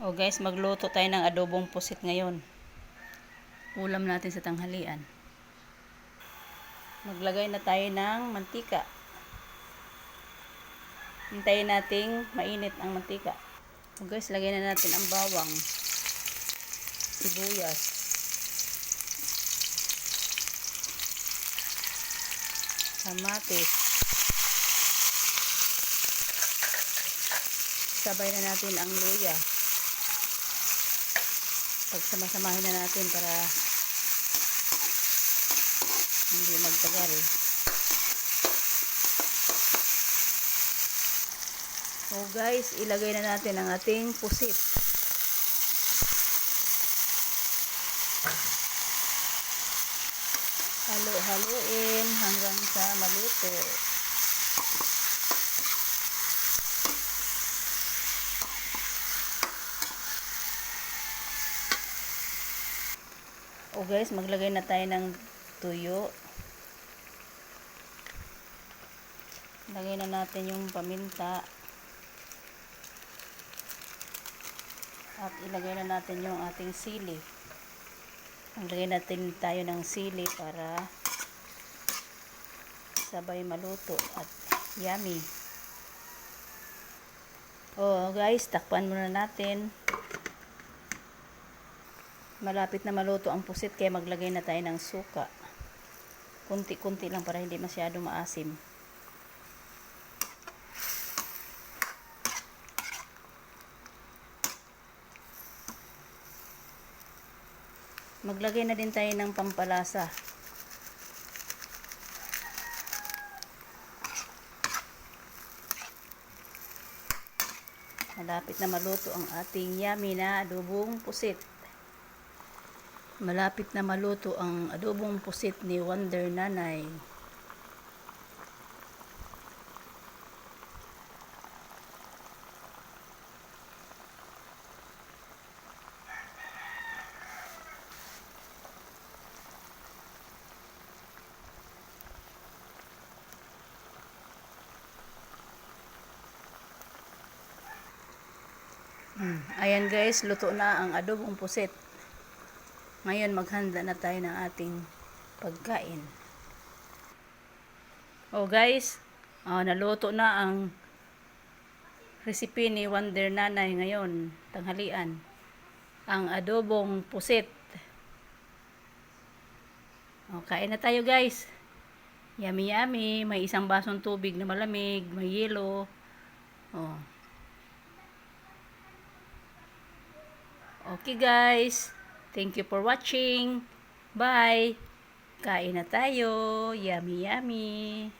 O guys, magluto tayo ng adobong pusit ngayon. Ulam natin sa tanghalian. Maglagay na tayo ng mantika. Hintayin nating mainit ang mantika. O guys, lagay na natin ang bawang. Sibuyas. Kamatis. Sabay na natin ang luya. Pagsamasamahin na natin para hindi magtagal. So guys, ilagay na natin ang ating pusit. Halo-haloin hanggang sa maluto. O guys, maglagay na tayo ng tuyo. Lagay na natin yung paminta. At ilagay na natin yung ating sili. Maglagay natin tayo ng sili para sabay maluto at yummy. Oh guys, takpan muna natin. Malapit na maluto ang pusit kaya maglagay na tayo ng suka. Kunti-kunti lang para hindi masyado maasim. Maglagay na din tayo ng pampalasa. Malapit na maluto ang ating yummy na adobong pusit. Malapit na maluto ang adobong pusit ni Wonder Nanay. Hmm. Ayan guys, luto na ang adobong pusit. Ngayon maghanda na tayo ng ating pagkain. Oh guys, oh, naluto na ang recipe ni Wonder Nanay ngayon, tanghalian. Ang adobong pusit. Oh, kain na tayo guys. Yummy yummy, may isang basong tubig na malamig, may yelo. Oh. Okay guys, thank you for watching. Bye! Kain na tayo. Yummy yummy.